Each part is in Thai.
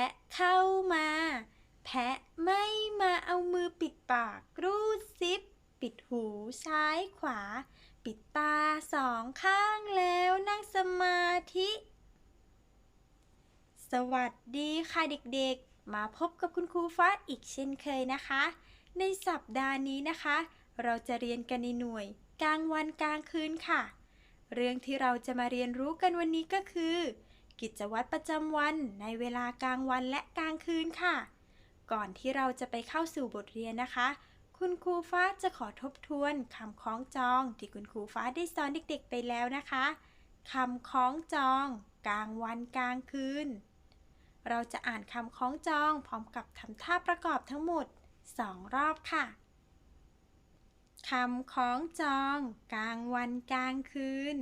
ะเข้ามา แพะไม่มาเอามือปิดปาก รูดซิป ปิดหูซ้ายขวา ปิดตาสองข้างแล้วนั่งสมาธิ สวัสดีค่ะเด็กๆ มาพบกับคุณครูฟ้าอีกเช่นเคยนะคะ ในสัปดาห์นี้นะคะ เราจะเรียนกันในหน่วย กลางวันกลางคืนค่ะ เรื่องที่เราจะมาเรียนรู้กันวันนี้ก็คือ กิจวัตรประจำวันในเวลากลางวันและกลางคืนค่ะ ก่อนที่เราจะไปเข้าสู่บทเรียนนะคะ คุณครูฟ้าจะขอทบทวนคำคล้องจอง ที่คุณครูฟ้าได้สอนเด็กๆไปแล้วนะคะคำคล้องจอง กลางวันกลางคืน เราจะอ่านคำคล้องจองพร้อมกับทำท่าประกอบทั้งหมด 2 รอบค่ะคำคล้องจอง กลางวันกลางคืน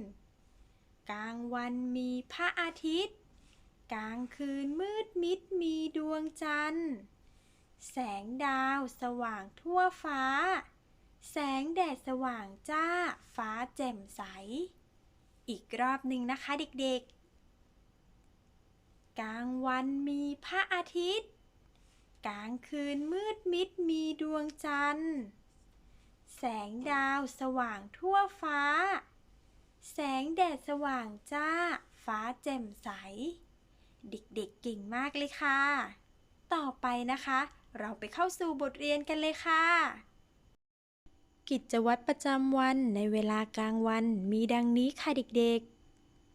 กลางวันมีพระอาทิตย์ กลางคืนมืดมิดมีดวงจันทร์ แสงดาวสว่างทั่วฟ้า แสงแดดสว่างจ้า ฟ้าแจ่มใส อีกรอบหนึ่งนะคะเด็กๆ กลางวันมีพระอาทิตย์ กลางคืนมืดมิดมีดวงจันทร์ แสงดาวสว่างทั่วฟ้า แสงแดดสว่างจ้า ฟ้าแจ่มใส เด็กๆเก่งมากเลยค่ะ ต่อไปนะคะ เราไปเข้าสู่บทเรียนกันเลยค่ะ กิจวัตรประจำวันในเวลากลางวันมีดังนี้ค่ะเด็ก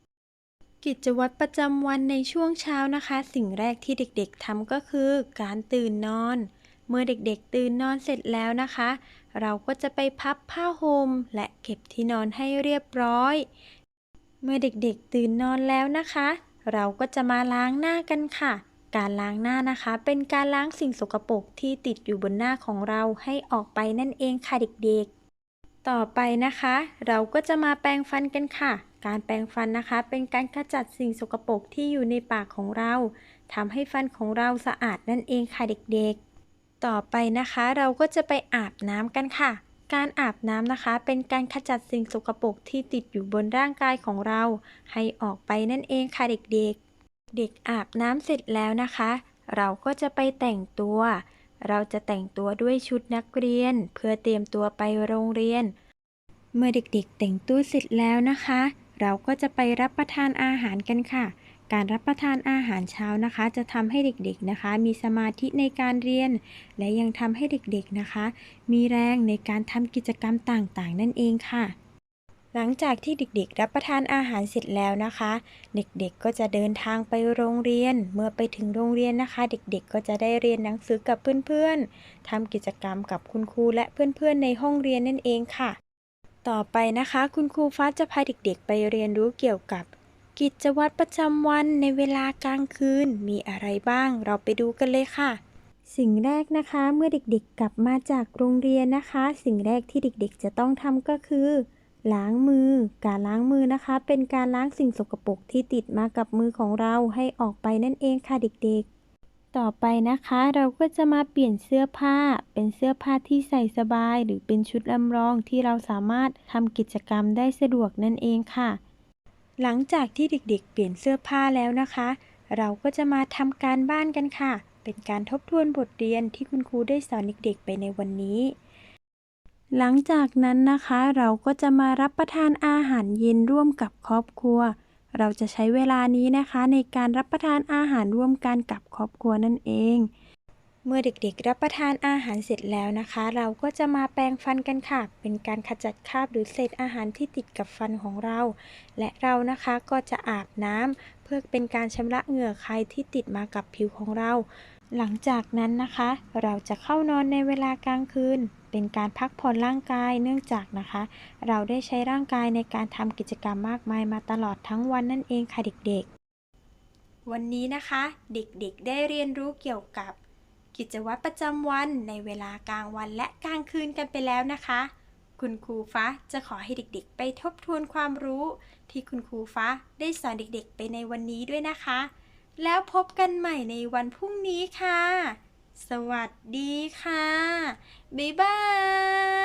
ๆ กิจวัตรประจำวันในช่วงเช้านะคะ สิ่งแรกที่เด็กๆทำก็คือ การตื่นนอน เมื่อเด็กๆ ตื่นนอนเสร็จแล้วนะคะ เราก็จะไปพับผ้าห่มและเก็บที่นอนให้เรียบร้อย เมื่อเด็กๆ ตื่นนอนแล้วนะคะ เราก็จะมาล้างหน้ากันค่ะ การล้างหน้านะคะ เป็นการล้างสิ่งสกปรกที่ติดอยู่บนหน้าของเราให้ออกไปนั่นเองค่ะเด็กๆต่อไปนะคะ เราก็จะมาแปรงฟันกันค่ะ การแปรงฟันนะคะ เป็นการขจัดสิ่งสกปรกที่อยู่ในปากของเราทำให้ฟันของเราสะอาดนั่นเองค่ะเด็กๆ ต่อไปนะคะเราก็จะไปอาบน้ำกันค่ะ การอาบน้ำนะคะ เป็นการขจัดสิ่งสกปรกที่ติดอยู่บนร่างกายของเรา ให้ออกไปนั่นเองค่ะเด็กๆ เด็กอาบน้ำเสร็จแล้วนะคะ เราก็จะไปแต่งตัว เราจะแต่งตัวด้วยชุดนักเรียน เพื่อเตรียมตัวไปโรงเรียน เมื่อเด็กๆ แต่งตัวเสร็จแล้วนะคะ เราก็จะไปรับประทานอาหารกันค่ะ การรับประทานอาหารเช้านะคะ จะทำให้เด็กๆนะคะ มีสมาธิในการเรียน และยังทำให้เด็กๆนะคะ มีแรงในการทำกิจกรรมต่างๆ นั่นเองค่ะ หลังจากที่เด็กๆ รับประทานอาหารเสร็จแล้วนะคะ เด็กๆก็จะเดินทางไปโรงเรียน เมื่อไปถึงโรงเรียนนะคะ เด็กๆ ก็จะได้เรียนหนังสือกับเพื่อนๆทำกิจกรรมกับคุณครูและเพื่อนๆ ในห้องเรียนนั่นเองค่ะ ต่อไปนะคะ คุณครูฟ้าจะพาเด็กๆ ไปเรียนรู้เกี่ยวกับ กิจวัตรประจำวันในเวลากลางคืนมีอะไรบ้าง เราไปดูกันเลยค่ะ สิ่งแรกนะคะเมื่อเด็กๆกลับมาจากโรงเรียนนะคะ สิ่งแรกที่เด็กๆ จะต้องทำก็คือ ล้างมือ การล้างมือนะคะ เป็นการล้างสิ่งสกปรกที่ติดมากับมือของเราให้ออกไปนั่นเองค่ะเด็กๆต่อไปนะคะเราก็จะมาเปลี่ยนเสื้อผ้า เป็นเสื้อผ้าที่ใส่สบาย หรือเป็นชุดลำลองที่เราสามารถทำกิจกรรมได้สะดวกนั่นเองค่ะ หลังจากที่เด็กๆ เปลี่ยนเสื้อผ้าแล้วนะคะ เราก็จะมาทำการบ้านกันค่ะ เป็นการทบทวนบทเรียนที่คุณครูได้สอนเด็กๆ ไปในวันนี้ หลังจากนั้นนะคะ เราก็จะมารับประทานอาหารเย็นร่วมกับครอบครัว เราจะใช้เวลานี้นะคะ ในการรับประทานอาหารร่วมกันกับครอบครัวนั่นเอง เมื่อเด็กๆ รับประทานอาหารเสร็จแล้วนะคะ เราก็จะมาแปรงฟันกันค่ะ เป็นการขจัดคราบหรือเศษอาหารที่ติดกับฟันของเรา และเรานะคะก็จะอาบน้ำเพื่อเป็นการชำระเหงื่อใครที่ติดมากับผิวของเรา หลังจากนั้นนะคะ เราจะเข้านอนในเวลากลางคืน เป็นการพักผ่อนร่างกายเนื่องจากนะคะ เราได้ใช้ร่างกายในการทำกิจกรรมมากมายมาตลอดทั้งวันนั่นเองค่ะเด็กๆ วันนี้นะคะ เด็กๆ ได้เรียนรู้เกี่ยวกับ กิจวัตรประจำวันในเวลากลางวันและกลางคืนกันไปแล้วนะคะ คุณครูฟ้าจะขอให้เด็กๆ ไปทบทวนความรู้ ที่คุณครูฟ้าได้สอนเด็กๆ ไปในวันนี้ด้วยนะคะ แล้วพบกันใหม่ในวันพรุ่งนี้ค่ะ สวัสดีค่ะ บ๊ายบาย